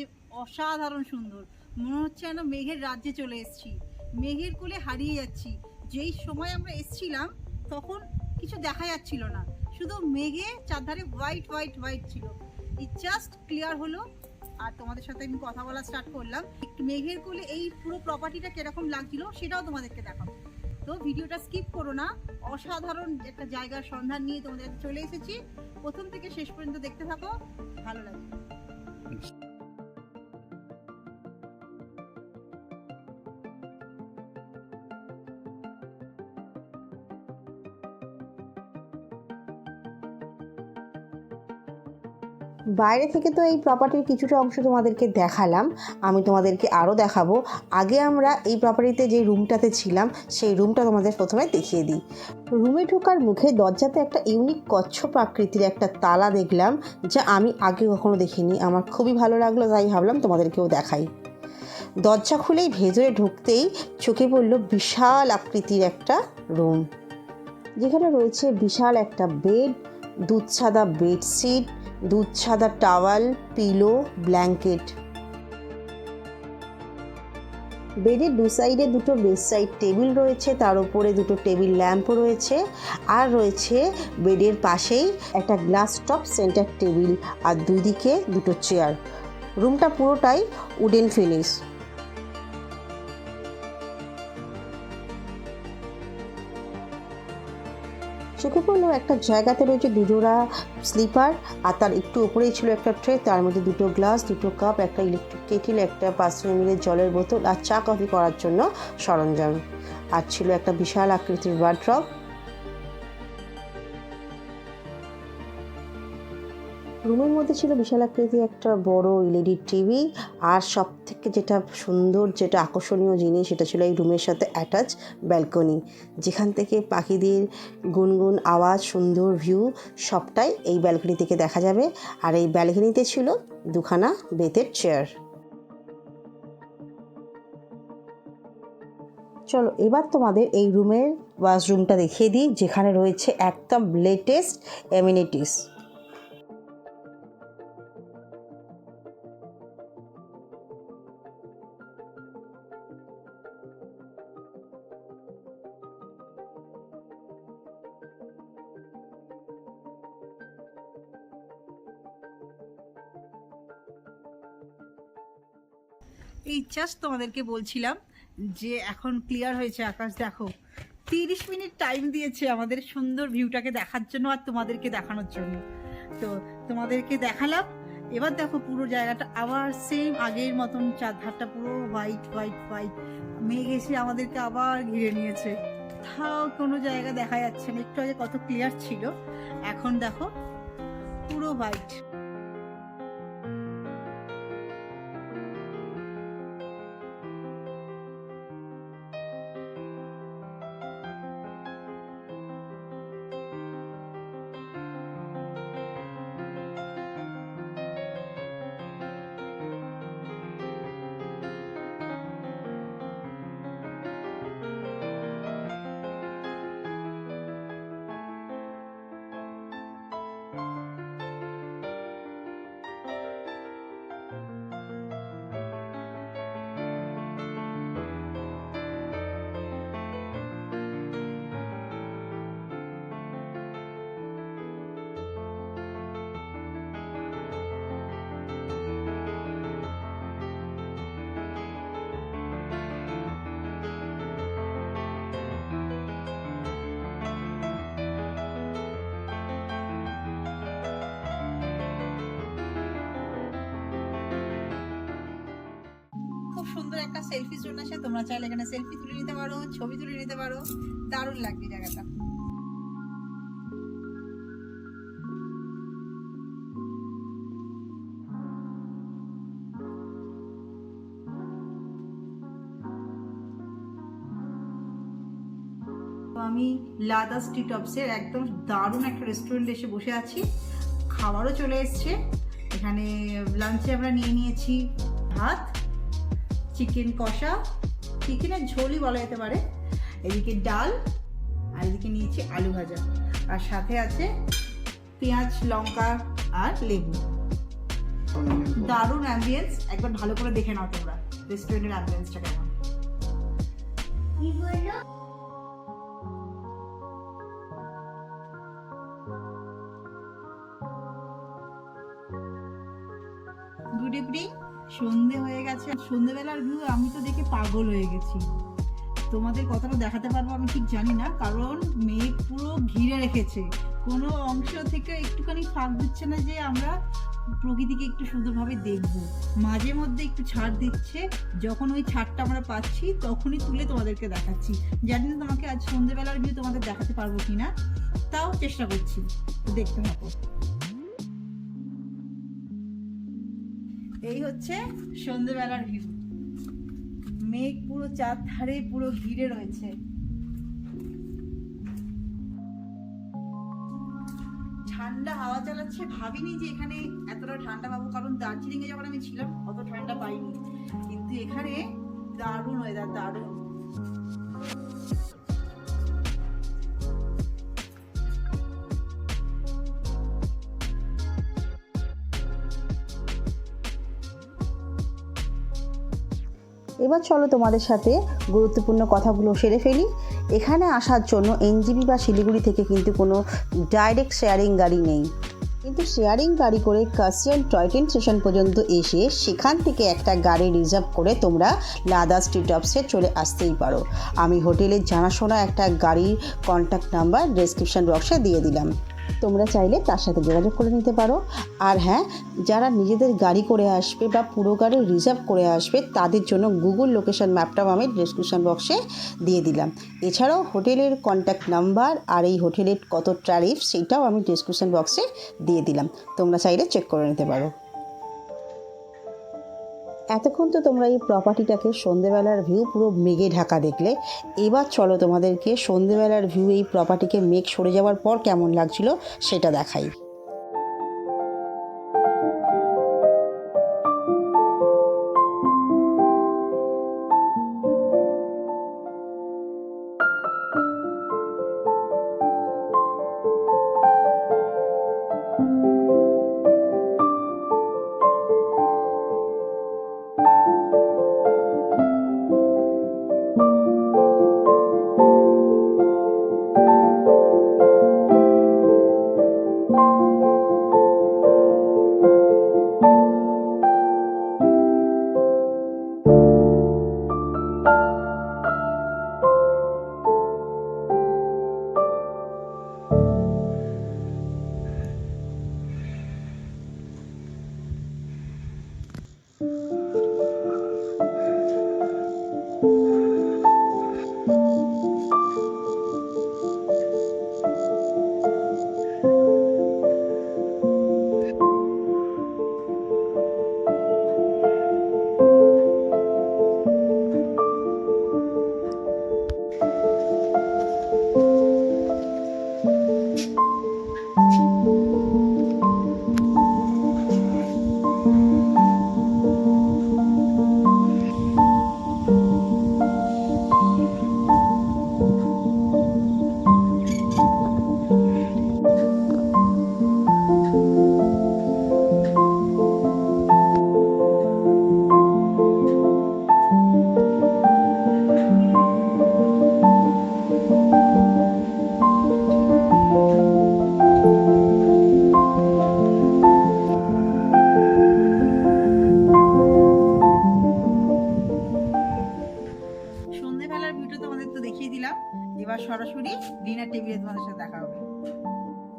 যে অসাধারণ সুন্দর। মনে হচ্ছে যেন মেঘের রাজ্যে চলে এসেছি। মেঘের কোলে হারিয়ে যাচ্ছি। যেই সময় আমরা এসছিলাম, তখন কিছু দেখা যাচ্ছিল না। শুধু মেঘে চারধারে হোয়াইট হোয়াইট হোয়াইট ছিল। ইট জাস্ট ক্লিয়ার হলো। আর তোমাদের সাথে আমি কথা বলা স্টার্ট করলাম। মেঘের কোলে এই পুরো প্রপার্টিটা কীরকম লাগছিল, সেটাও তোমাদেরকে দেখাবো। তো ভিডিওটা স্কিপ করো না। অসাধারণ একটা জায়গার সন্ধান নিয়ে তোমাদের চলে এসেছি। প্রথম থেকে শেষ পর্যন্ত দেখতে থাকো। ভালো লাগবে। বাইরে থেকে তো এই প্রপার্টির কিছুটা অংশ তোমাদেরকে দেখালাম। আমি তোমাদেরকে আরও দেখাবো। আগে আমরা এই প্রপার্টিতে যে রুমটাতে ছিলাম, সেই রুমটা তোমাদের প্রথমে দেখিয়ে দিই। রুমে ঢোকার মুখে দরজাতে একটা ইউনিক কচ্ছপ আকৃতির একটা তালা দেখলাম, যা আমি আগে কখনো দেখিনি। আমার খুবই ভালো লাগল, তাই ভাবলাম তোমাদেরকেও দেখাই। দরজা খুলেই ভেতরে ঢুকতেই চোখে পড়ল বিশাল আকৃতির একটা রুম যেখানে রয়েছে বিশাল একটা বেড দুধ সাদা বেডশিট দুধ সাদা টাওয়াল, পিলো, ব্ল্যাঙ্কেট। বেডের দু সাইডে দুটো বেড সাইড টেবিল রয়েছে, তার উপরে দুটো টেবিল ল্যাম্পও রয়েছে, আর রয়েছে বেডের পাশেই একটা গ্লাস টপ সেন্টার টেবিল, আর দুই দিকে দুটো চেয়ার। রুমটা পুরোটাই উডেন ফিনিশ। চোখে পড়ল একটা জায়গাতে রয়েছে দুজোড়া স্লিপার, আর তার একটু উপরেই ছিল একটা ট্রে, তার মধ্যে দুটো গ্লাস, দুটো কাপ, একটা ইলেকট্রিক কেটিল একটা পাঁচশো এমএলের জলের বোতল আর চা কফি করার জন্য সরঞ্জাম। আর ছিল একটা বিশাল আকৃতির ওয়ার্ড্রপ রুমের মধ্যে ছিল বিশাল আকৃতি একটা বড় এলইডি টিভি আর সব থেকে যেটা সুন্দর, যেটা আকর্ষণীয় জিনিস সেটা ছিল এই রুমের সাথে অ্যাটাচ ব্যালকনি। যেখান থেকে পাখিদের গুনগুন আওয়াজ, সুন্দর ভিউ, সবটাই এই ব্যালকনি থেকে দেখা যাবে। আর এই ব্যালকনিতে ছিল দুখানা বেতের চেয়ার। চলো, এবার তোমাদের এই রুমের ওয়াশরুমটা দেখিয়ে দিই, যেখানে রয়েছে একদম লেটেস্ট এমিনিটিস এই জাস্ট তোমাদেরকে বলছিলাম যে এখন ক্লিয়ার হয়েছে আকাশ, দেখো। তিরিশ মিনিট টাইম দিয়েছে আমাদের সুন্দর ভিউটাকে দেখার জন্য আর তোমাদেরকে দেখানোর জন্য। তো তোমাদেরকে দেখালাম। এবার দেখো পুরো জায়গাটা আবার সেম আগের মতন চারধারটা পুরো হোয়াইট হোয়াইট হোয়াইট মেঘ এসে আমাদেরকে আবার ঘিরে নিয়েছে। তাও কোনো জায়গা দেখা যাচ্ছে না। একটু আগে কত ক্লিয়ার ছিল। এখন দেখো পুরো হোয়াইট সুন্দর একটা সেলফি জোন আছে তোমরা চাইলে এখানে সেলফি তুলে নিতে পারো, ছবি তুলে নিতে পারো। দারুণ লাগবে জায়গাটা। আমি লাদা স্ট্রিট অফসের একদম দারুণ একটা রেস্টুরেন্টে এসে বসে আছি। খাবারও চলে এসছে। এখানে লাঞ্চে আমরা নিয়ে নিয়েছি ভাত। চিকেন কষা চিকেনের ঝোলই বলা যেতে পারে। এদিকে ডাল, আর এদিকে নিয়েছি আলু ভাজা। আর সাথে আছে পেঁয়াজ, লঙ্কা আর লেবু। দারুণ অ্যাম্বিয়েন্স একবার ভালো করে দেখে নাও তোমরা। রেস্টুরেন্টের অ্যাম্বিয়েন্সটা কেমন? সন্ধে গেছে সন্ধেবেলার ভিউ আমি তো দেখে পাগল হয়ে গেছি। তোমাদের কতটা দেখাতে পারব আমি ঠিক জানি না, কারণ মেঘ পুরো ঘিরে রেখেছে। কোনো অংশ থেকে একটুখানি ফাঁক দিচ্ছে না যে আমরা প্রকৃতিকে একটু সুন্দরভাবে দেখব। মাঝে মধ্যে একটু ছাড় দিচ্ছে, যখন ওই ছাড়টা আমরা পাচ্ছি, তখনই তুলে তোমাদেরকে দেখাচ্ছি। জানি না তোমাকে আজ সন্ধেবেলার ভিউ তোমাদের দেখাতে পারব কিনা, তাও চেষ্টা করছি দেখতে থাকো। এই হচ্ছে সন্ধেবেলার ভিউ মেঘ পুরো চার ধারে পুরো ঘিরে রয়েছে। ঠান্ডা হাওয়া চালাচ্ছে, ভাবিনি যে এখানে এতটা ঠান্ডা পাবো, কারণ দার্জিলিং এ যখন আমি ছিলাম, অত ঠান্ডা পাইনি। কিন্তু এখানে দারুণ ওয়েদার দারুণ। এবার চলো তোমাদের সাথে গুরুত্বপূর্ণ কথাগুলো সেরে ফেলি। এখানে আসার জন্য এনজিবি বা শিলিগুড়ি থেকে কিন্তু কোনো ডাইরেক্ট শেয়ারিং গাড়ি নেই। কিন্তু শেয়ারিং গাড়ি করে কাসিয়ান টয় ট্রেন স্টেশন পর্যন্ত এসে সেখান থেকে একটা গাড়ি রিজার্ভ করে তোমরা লাদা স্ট্রিট অফসে চলে আসতেই পারো। আমি হোটেলের জানাশোনা একটা গাড়ির কন্ট্যাক্ট নাম্বার ডেসক্রিপশন বক্সে দিয়ে দিলাম। তোমরা চাইলে তার সাথে যোগাযোগ করে নিতে পারো। আর হ্যাঁ যারা নিজেদের গাড়ি করে আসবে বা পুরো গাড়ি রিজার্ভ করে আসবে, তাদের জন্য গুগল লোকেশন ম্যাপটাও আমি ডিসক্রিপশন বক্সে দিয়ে দিলাম। এছাড়াও হোটেলের কন্ট্যাক্ট নাম্বার আর এই হোটেলের কত ট্যারিফ সেটাও আমি ডিসক্রিপশন বক্সে দিয়ে দিলাম। তোমরা চাইলে চেক করে নিতে পারো। এতক্ষণ তো তোমরা এই প্রপার্টিটাকে সন্ধেবেলার ভিউ পুরো মেঘে ঢাকা দেখলে। এবার চলো তোমাদেরকে সন্ধেবেলার ভিউ এই প্রপার্টিকে মেঘ সরে যাওয়ার পর কেমন লাগছিল সেটা দেখাই।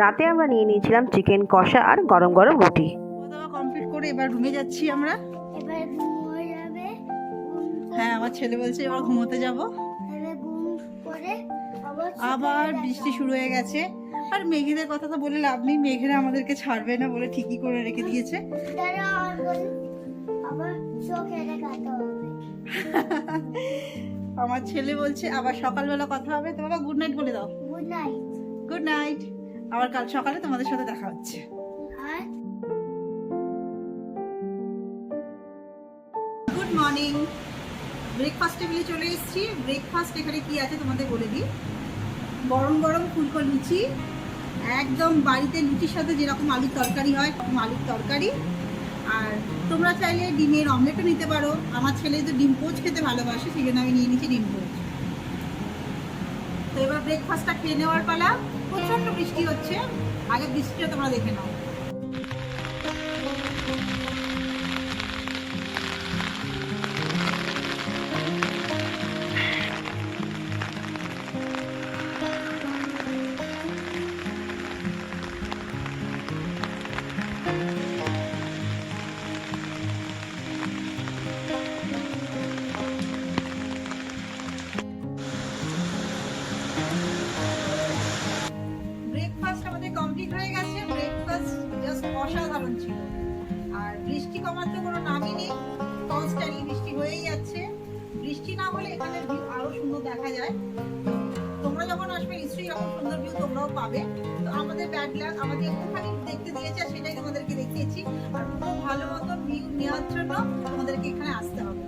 রাতে আমরা নিয়ে নিয়েছিলাম চিকেন কষা আর গরম গরম রুটি। খাওয়া কমপ্লিট করে এবার রুমে যাচ্ছি আমরা। এবার যাবে হ্যাঁ আমার ছেলে বলছে এবার ঘুমোতে যাব। আবার বৃষ্টি শুরু হয়ে গেছে। আর মেঘেদের কথা তো বলে লাভ নেই মেঘেরা আমাদেরকে ছাড়বে না বলে ঠিকই করে রেখে দিয়েছে। আমার ছেলে বলছে আবার সকালবেলা কথা হবে তো বাবা গুড নাইট বলে দাও। গুড নাইট গুড নাইট আবার কাল সকালে তোমাদের সাথে দেখা হচ্ছে। গুড মর্নিং ব্রেকফাস্ট টেবিলে চলে এসেছি। ব্রেকফাস্ট এখানে কি আছে তোমাদের বলে দিই? গরম গরম ফুলকো লুচি একদম বাড়িতে লুচির সাথে যেরকম আলুর তরকারি হয় আলুর তরকারি। আর তোমরা চাইলে ডিমের অমলেটও নিতে পারো। আমার ছেলে তো ডিম পোচ খেতে ভালোবাসে সেই জন্য আমি নিয়ে নিচ্ছি ডিম পোচ। তো এবার ব্রেকফাস্টটা খেয়ে নেওয়ার পালা। প্রচণ্ড বৃষ্টি হচ্ছে। আগে বৃষ্টিটা তোমরা দেখে নাও। দেখা যায়। তোমরা যখন আসবে, নিশ্চয়ই এরকম সুন্দর ভিউ তোমরাও পাবে। তো আমাদের ব্যাড লাক আমাদের একটুখানি দেখতে দিয়েছে, আর সেটাই তোমাদেরকে দেখিয়েছি। আর পুরো ভালো মতন ভিউ নেওয়ার জন্য তোমাদেরকে এখানে আসতে হবে।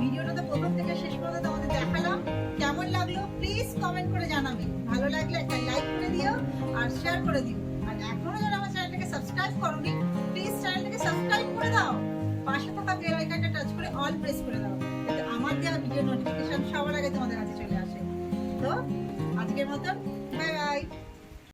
ভিডিওটা তো প্রথম থেকে শেষ পর্যন্ত তোমাদের দেখালাম। কেমন লাগল? প্লিজ কমেন্ট করে জানাবে। ভালো লাগলে একটা লাইক করে দিও আর শেয়ার করে দিও। আর এখনও যারা আমার চ্যানেলটাকে সাবস্ক্রাইব করোনি আজকের মতন